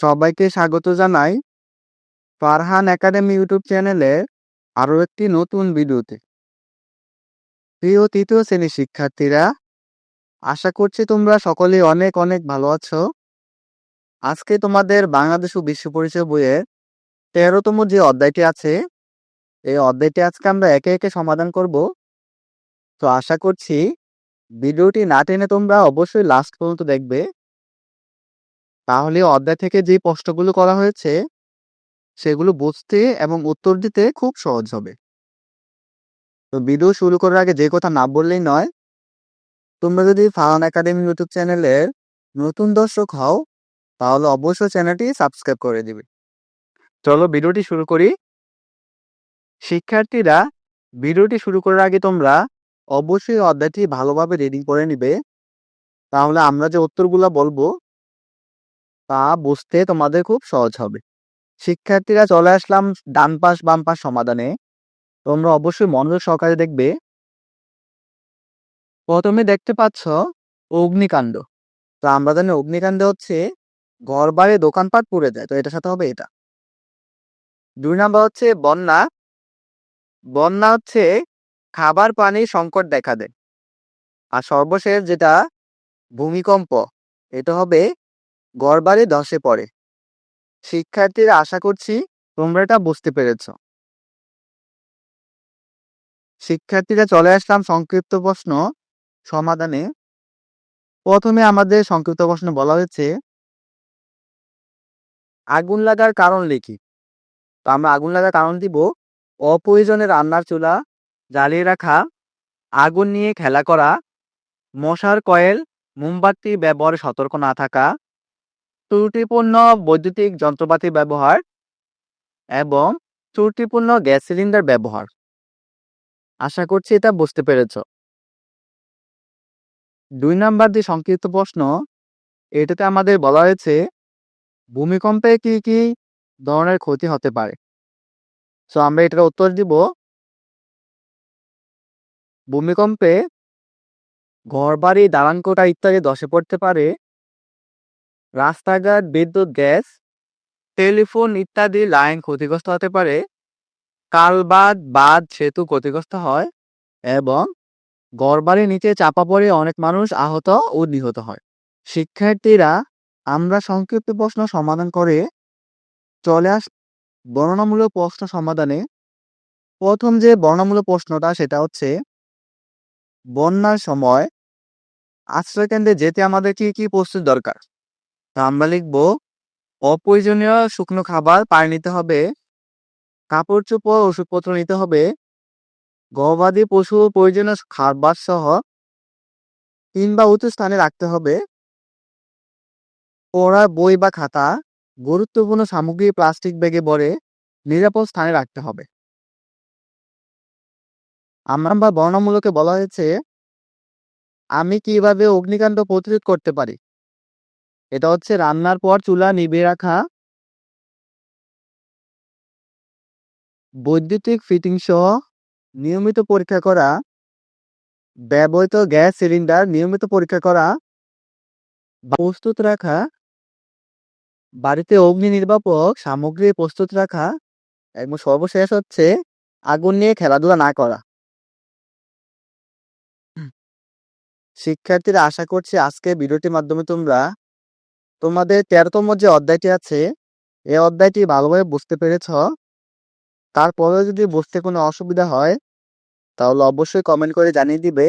সবাইকে স্বাগত জানাই ফারহান একাডেমি ইউটিউব চ্যানেলে আরও একটি নতুন ভিডিওতে। প্রিয় তৃতীয় শ্রেণির শিক্ষার্থীরা, আশা করছি তোমরা সকলেই অনেক অনেক ভালো আছো। আজকে তোমাদের বাংলাদেশ ও বিশ্ব পরিচয় বইয়ের তেরোতম যে অধ্যায়টি আছে, এই অধ্যায়টি আজকে আমরা একে একে সমাধান করব। তো আশা করছি ভিডিওটি না টেনে তোমরা অবশ্যই লাস্ট পর্যন্ত দেখবে। তাহলে অধ্যায় থেকে যে প্রশ্নগুলো করা হয়েছে, সেগুলো বুঝতে এবং উত্তর দিতে খুব সহজ হবে। তো ভিডিও শুরু করার আগে যে কথা না বললেই নয়, তোমরা যদি ফারান একাডেমি ইউটিউব চ্যানেলের নতুন দর্শক হও, তাহলে অবশ্যই চ্যানেলটি সাবস্ক্রাইব করে দিবে। চলো ভিডিওটি শুরু করি। শিক্ষার্থীরা ভিডিওটি শুরু করার আগে তোমরা অবশ্যই অধ্যায়টি ভালোভাবে রিডিং করে নিবে। তাহলে আমরা যে উত্তরগুলো বলব তা বুঝতে তোমাদের খুব সহজ হবে। শিক্ষার্থীরা চলে আসলাম ডান পাশ, বাম পাশ সমাধানে। তোমরা অবশ্যই মনোযোগ সহকারে দেখবে। প্রথমে দেখতে পাচ্ছ অগ্নিকাণ্ড। তো আমরা জানি অগ্নিকাণ্ড হচ্ছে ঘর, বাড়ি, দোকানপাট পুড়ে যায়। তো এটার সাথে হবে এটা। দুই নাম্বার হচ্ছে বন্যা। বন্যা হচ্ছে খাবার পানি সংকট দেখা দেয়। আর সর্বশেষ যেটা ভূমিকম্প, এটা হবে ঘরবাড়ি ধসে পড়ে। শিক্ষার্থীরা আশা করছি তোমরা এটা বুঝতে পেরেছ। শিক্ষার্থীরা চলে আসলাম সংক্ষিপ্ত প্রশ্ন সমাধানে। প্রথমে আমাদের সংক্ষিপ্ত প্রশ্ন বলা হয়েছে, আগুন লাগার কারণ লিখি তো আমরা আগুন লাগার কারণ দিব, অপ্রয়োজনে রান্নার চুলা জ্বালিয়ে রাখা, আগুন নিয়ে খেলা করা, মশার কয়েল, মোমবাতি ব্যবহারে সতর্ক না থাকা ত্রুটিপূর্ণ বৈদ্যুতিক যন্ত্রপাতি ব্যবহার এবং ত্রুটিপূর্ণ গ্যাস সিলিন্ডার ব্যবহার। আশা করছি এটা বুঝতে পেরেছ। দুই নাম্বার যে সংক্ষিপ্ত প্রশ্ন, এটাতে আমাদের বলা হয়েছে, ভূমিকম্পে কি কি ধরনের ক্ষতি হতে পারে? সো আমরা এটার উত্তর দিব, ভূমিকম্পে ঘরবাড়ি দালানকোটা ইত্যাদি ধসে পড়তে পারে রাস্তাঘাট, বিদ্যুৎ, গ্যাস, টেলিফোন ইত্যাদি লাইন ক্ষতিগ্রস্ত হতে পারে। কালবাদ, বাঁধ, সেতু ক্ষতিগ্রস্ত হয় এবং ঘরবাড়ির নিচে চাপা পড়ে অনেক মানুষ আহত ও নিহত হয়। শিক্ষার্থীরা আমরা সংক্ষিপ্ত প্রশ্ন সমাধান করে চলে আস, বর্ণনামূলক প্রশ্ন সমাধানে। প্রথম যে বর্ণনামূলক প্রশ্নটা সেটা হচ্ছে, বন্যার সময় আশ্রয়কেন্দ্রে যেতে আমাদের কি কি প্রস্তুত দরকার? আমরা লিখব অপ্রয়োজনীয় শুকনো খাবার পানি নিতে হবে, কাপড় চোপড় ওষুধপত্র নিতে হবে, গবাদি পশু প্রয়োজনীয় খাবার সহ কিংবা উঁচু স্থানে রাখতে হবে। পড়া বই বা খাতা, গুরুত্বপূর্ণ সামগ্রী প্লাস্টিক ব্যাগে ভরে নিরাপদ স্থানে রাখতে হবে। আমরা বা বর্ণমূলকে বলা হয়েছে, আমি কীভাবে অগ্নিকাণ্ড প্রতিরোধ করতে পারি? এটা হচ্ছে রান্নার পর চুলা নিভিয়ে রাখা। বৈদ্যুতিক ফিটিং সহ নিয়মিত পরীক্ষা করা। ব্যবহৃত গ্যাস সিলিন্ডার নিয়মিত পরীক্ষা করা। প্রস্তুত রাখা। বাড়িতে অগ্নি নির্বাপক সামগ্রী প্রস্তুত রাখা। এবং সর্বশেষ হচ্ছে আগুন নিয়ে খেলাধুলা না করা। শিক্ষার্থীরা আশা করছি আজকে ভিডিওটির মাধ্যমে তোমরা তোমাদের তেরোতম যে অধ্যায়টি আছে এই অধ্যায়টি ভালোভাবে বুঝতে পেরেছ? তারপরেও যদি বুঝতে কোনো অসুবিধা হয়, তাহলে অবশ্যই কমেন্ট করে জানিয়ে দিবে।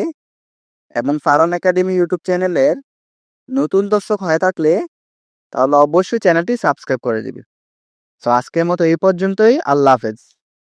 এবং ফারন একাডেমি ইউটিউব চ্যানেলের নতুন দর্শক হয়ে থাকলে, তাহলে অবশ্যই চ্যানেলটি সাবস্ক্রাইব করে দিবে। তো আজকের মতো এই পর্যন্তই, আল্লাহ হাফেজ।